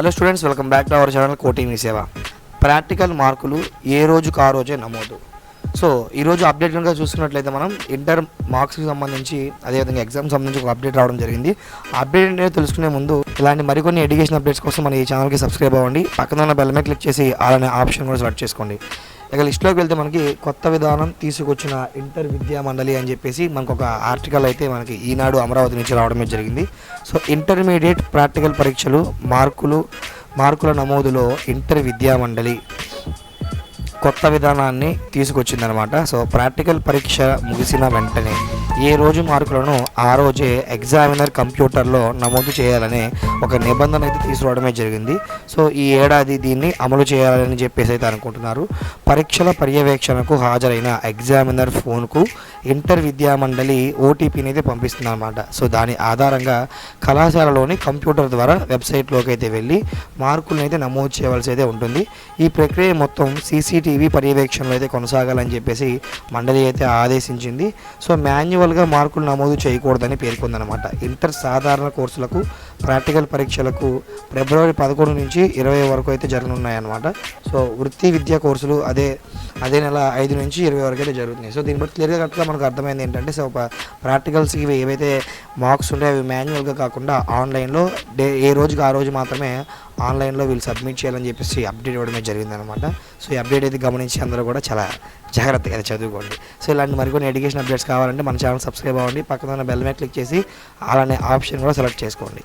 Hello students welcome back to our channel coating మీ సేవ. Practical మార్కులు ఏ రోజుకు ఆ రోజే నమోదు. సో ఈరోజు అప్డేట్ కనుక చూసుకున్నట్లయితే మనం ఇంటర్ మార్క్స్కి సంబంధించి అదేవిధంగా ఎగ్జామ్ సంబంధించి ఒక అప్డేట్ రావడం జరిగింది. అప్డేట్ అనేది తెలుసుకునే ముందు ఇలాంటి మరికొన్ని ఎడ్యుకేషన్ అప్డేట్స్ కోసం మన ఈ ఛానల్కి సబ్స్క్రైబ్ అవ్వండి. పక్కన ఉన్న బెల్ మీద క్లిక్ చేసి అలానే ఆప్షన్ కూడా సెలెక్ట్ చేసుకోండి. ఇక లిస్ట్లోకి వెళ్తే మనకి కొత్త విధానం తీసుకొచ్చిన ఇంటర్ విద్యా మండలి అని చెప్పేసి మనకు ఒక ఆర్టికల్ అయితే మనకి ఈనాడు అమరావతి నుంచి రావడమే జరిగింది. సో ఇంటర్మీడియట్ ప్రాక్టికల్ పరీక్షలు మార్కులు మార్కుల నమోదులో ఇంటర్ విద్యా మండలి కొత్త విధానాన్ని తీసుకొచ్చిందనమాట. సో ప్రాక్టికల్ పరీక్ష ముగిసిన వెంటనే ఏ రోజు మార్కులను ఆ రోజే ఎగ్జామినర్ కంప్యూటర్లో నమోదు చేయాలనే ఒక నిబంధన అయితే తీసుకురావడమే జరిగింది. సో ఈ ఏడాది దీన్ని అమలు చేయాలని చెప్పేసి అయితే అనుకుంటున్నారు. పరీక్షల పర్యవేక్షణకు హాజరైన ఎగ్జామినర్ ఫోన్కు ఇంటర్ విద్యా మండలి ఓటీపీని అయితే పంపిస్తుంది అనమాట సో దాని ఆధారంగా కళాశాలలోని కంప్యూటర్ ద్వారా వెబ్సైట్లోకి అయితే వెళ్ళి మార్కులను అయితే నమోదు చేయవలసి అయితే ఉంటుంది. ఈ ప్రక్రియ మొత్తం సీసీటీవీ పర్యవేక్షణలో అయితే కొనసాగాలని చెప్పేసి మండలి అయితే ఆదేశించింది. సో మాన్యువల్ మాన్యువల్గా మార్కులు నమోదు చేయకూడదని పేర్కొందనమాట ఇంటర్ సాధారణ కోర్సులకు ప్రాక్టికల్ పరీక్షలకు ఫిబ్రవరి పదకొండు నుంచి ఇరవై వరకు అయితే జరగనున్నాయన్నమాట. సో వృత్తి విద్యా కోర్సులు అదే అదే నెల ఐదు నుంచి ఇరవై వరకు అయితే జరుగుతున్నాయి. సో దీన్ని బట్టి క్లియర్గా కరెక్ట్గా మనకు అర్థమైంది ఏంటంటే సో ప్రాక్టికల్స్కి ఇవి ఏవైతే మార్క్స్ ఉంటాయో అవి మాన్యువల్గా కాకుండా ఆన్లైన్లో డే ఏ రోజుకి ఆ రోజు మాత్రమే ఆన్లైన్లో వీళ్ళు సబ్మిట్ చేయాలని చెప్పేసి అప్డేట్ ఇవ్వడమే జరిగిందనమాట సో ఈ అప్డేట్ అయితే గమనించి అందరూ కూడా చాలా జాగ్రత్తగా చదువుకోండి. సో ఇలాంటి మరికొన్ని ఎడ్యుకేషన్ అప్డేట్స్ కావాలంటే మన ఛానల్ సబ్స్క్రైబ్ అవ్వండి. పక్కన బెల్ మీద క్లిక్ చేసి అలానే ఆప్షన్ కూడా సెలెక్ట్ చేసుకోండి.